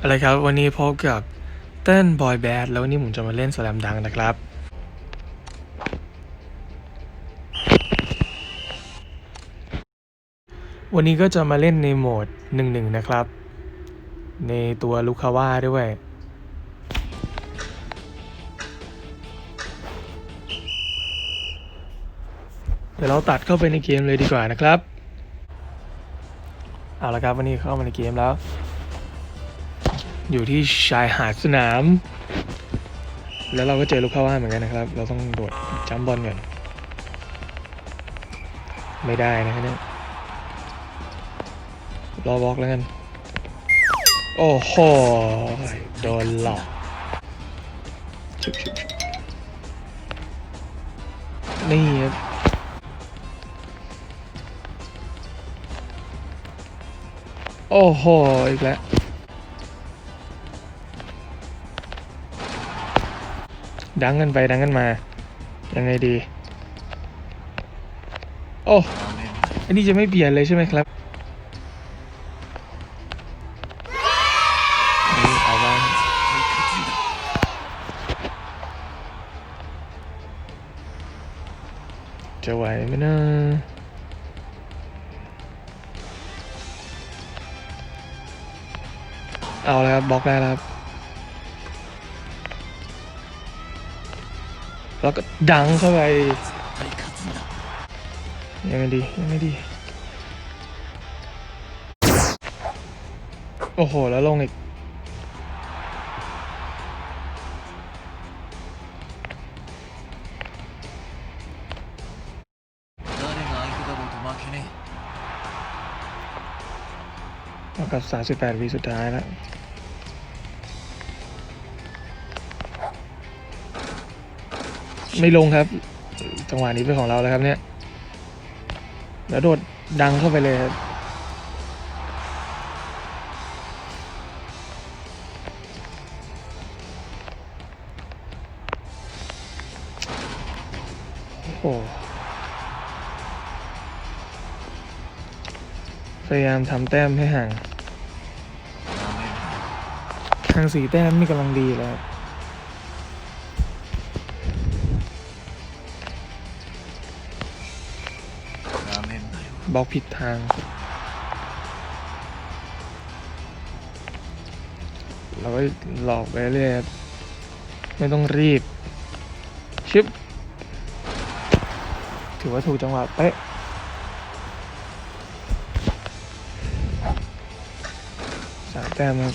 อะไรครับวันนี้พบกับเต้นบอยแบดแล้ววันนี้ผมจะมาเล่นสแลมดังนะครับ วันนี้ก็จะมาเล่นในโหมดหนึ่งหนึ่งนะครับ ในตัวลูคาว่าด้วย เดี๋ยวเราตัดเข้าไปในเกมเลยดีกว่านะครับ เอาละครับวันนี้เข้ามาในเกมแล้ว อยู่ที่ชายหาดสนาม แล้วเราก็เจอลูกค้าว่านเหมือนกันนะครับ เราต้องโดดจัมบอลก่อนไม่ได้นะครับเนี่ยรอบล็อกแล้วกัน โอ้โห โดนหลอกนี่ครับโอ้โห อีกแล้ว ดังกันไปดังกันมา ยังไงดี โอ้อันนี้จะไม่เปลี่ยนเลยใช่ไหมครับนี่เอาบ้างจะไหวไหมนะเอาแล้วครับบล็อกได้แล้วครับ แล้วก็ดังเข้าไปยังไงดียังไงดี โอ้โห แล้วลงอีก แล้วกับ38วิสุดท้ายแล้ว ไม่ลงครับ จังหวะนี้เป็นของเราแล้วครับเนี่ยแล้วโดดดังเข้าไปเลยครับโอ้พยายามทำแต้มให้ห่างทางสีแต้มนี่กำลังดีแล้ว บล็อกผิดทาง เราไปหลอกไปเรื่อยไม่ต้องรีบ ชิป ถือว่าถูกจังหวะเป๊ะสามแต้มแล้ว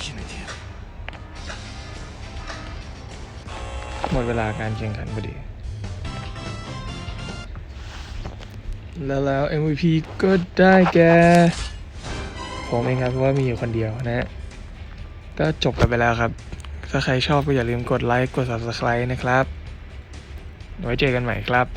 หมดเวลาการแข่งขันพอดี แล้วแล้ว MVP ก็ได้แก่ผมเองครับเพราะว่ามีอยู่คนเดียวนะฮะก็จบกันไปแล้วครับ ถ้าใครชอบก็อย่าลืมกดไลค์กด Subscribe นะครับ ไว้เจอกันใหม่ครับ